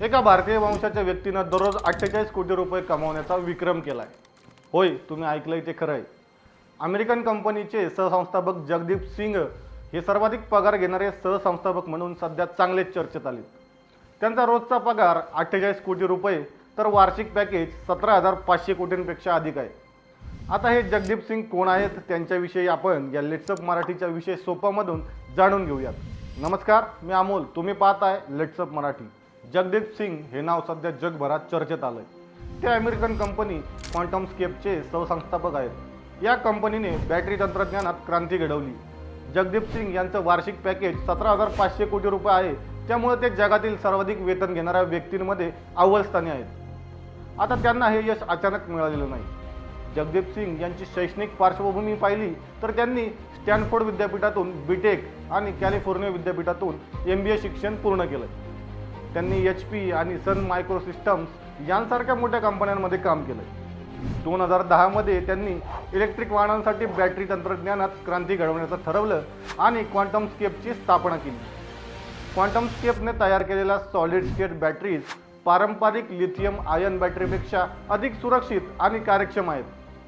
एका भारतीय वंशाच्या व्यक्तीनं दररोज अठ्ठेचाळीस कोटी रुपये कमावण्याचा विक्रम केला आहे होय तुम्ही ऐकलंय ते खरं आहे अमेरिकन कंपनीचे सहसंस्थापक जगदीप सिंग हे सर्वाधिक पगार घेणारे सहसंस्थापक म्हणून सध्या चांगलेच चर्चेत आले त्यांचा रोजचा पगार अठ्ठेचाळीस कोटी रुपये तर वार्षिक पॅकेज सतरा हजार पाचशे कोटींपेक्षा अधिक आहे. आता हे जगदीप सिंग कोण आहेत त्यांच्याविषयी आपण या लेट्सअप मराठीच्या विषय सोपामधून जाणून घेऊयात. नमस्कार मी अमोल. तुम्ही पाहताय लेट्सअप मराठी. जगदीप सिंग हे नाव सध्या जगभरात चर्चेत आलं आहे ते अमेरिकन कंपनी क्वांटम स्केपचे सहसंस्थापक आहेत. या कंपनीने बॅटरी तंत्रज्ञानात क्रांती घडवली. जगदीप सिंग यांचं वार्षिक पॅकेज सतरा हजार पाचशे कोटी रुपये आहे. त्यामुळे ते जगातील सर्वाधिक वेतन घेणाऱ्या व्यक्तींमध्ये अव्वल स्थानी आहेत. आता त्यांना हे यश अचानक मिळालेलं नाही. जगदीप सिंग यांची शैक्षणिक पार्श्वभूमी पाहिली तर त्यांनी स्टॅनफोर्ड विद्यापीठातून बीटेक आणि कॅलिफोर्निया विद्यापीठातून एम बी ए शिक्षण पूर्ण केलं त्यांनी एच पी आणि सन मायक्रो सिस्टम्स यांसारख्या मोठ्या कंपन्यांमध्ये काम केलं दोन हजार दहामध्ये त्यांनी इलेक्ट्रिक वाहनांसाठी बॅटरी तंत्रज्ञानात क्रांती घडवण्याचं ठरवलं आणि क्वांटम स्केपची स्थापना केली. क्वांटम स्केपने तयार केलेल्या सॉलिड स्टेट बॅटरीज पारंपरिक लिथियम आयन बॅटरीपेक्षा अधिक सुरक्षित आणि कार्यक्षम आहेत.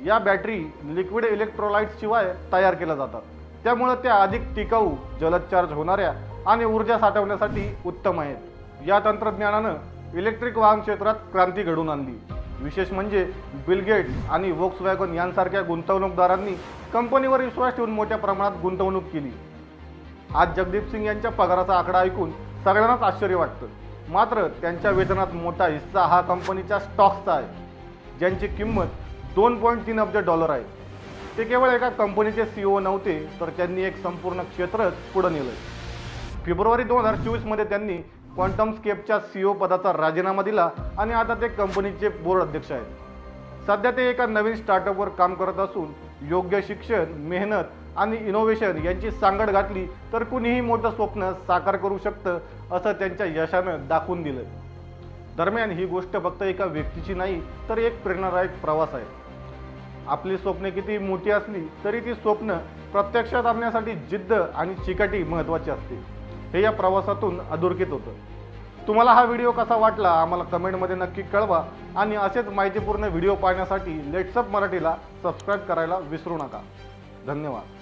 या बॅटरी लिक्विड इलेक्ट्रोलाइट शिवाय तयार केल्या जातात. त्यामुळे त्या अधिक टिकाऊ जलद चार्ज होणाऱ्या आणि ऊर्जा साठवण्यासाठी उत्तम आहेत. या तंत्रज्ञानानं इलेक्ट्रिक वाहन क्षेत्रात क्रांती घडवून आणली. विशेष म्हणजे बिलगेट आणि वोक्स वॅगन यांसारख्या गुंतवणूकदारांनी कंपनीवर विश्वास ठेवून मोठ्या प्रमाणात गुंतवणूक केली. आज जगदीप सिंग यांच्या पगाराचा आकडा ऐकून सगळ्यांनाच आश्चर्य वाटतं. मात्र त्यांच्या वेतनात मोठा हिस्सा हा कंपनीच्या स्टॉक्सचा आहे ज्यांची किंमत दोन पॉईंट तीन अब्ज डॉलर आहे. ते केवळ एका कंपनीचे सीओ नव्हते तर त्यांनी एक संपूर्ण क्षेत्रच पुढं नेलं फेब्रुवारी दोन हजार चोवीसमध्ये त्यांनी क्वांटम स्केपच्या सीओ पदाचा राजीनामा दिला आणि आता ते कंपनीचे बोर्ड अध्यक्ष आहेत. सध्या ते एका नवीन स्टार्टअपवर काम करत असून योग्य शिक्षण मेहनत आणि इनोव्हेशन यांची सांगड घातली तर कुणीही मोठं स्वप्न साकार करू शकतं असं त्यांच्या यशानं दाखवून दिलं. दरम्यान ही गोष्ट फक्त एका व्यक्तीची नाही तर एक प्रेरणादायक प्रवास आहे. आपली स्वप्ने किती मोठी असली तरी ती स्वप्न प्रत्यक्षात आणण्यासाठी जिद्द आणि चिकाटी महत्त्वाची असते. हे या प्रवासातून अधोरेखित होतं. तुम्हाला हा व्हिडिओ कसा वाटला आम्हाला कमेंटमध्ये नक्की कळवा आणि असेच माहितीपूर्ण व्हिडिओ पाहण्यासाठी लेट्सअप मराठीला सबस्क्राईब करायला विसरू नका. धन्यवाद.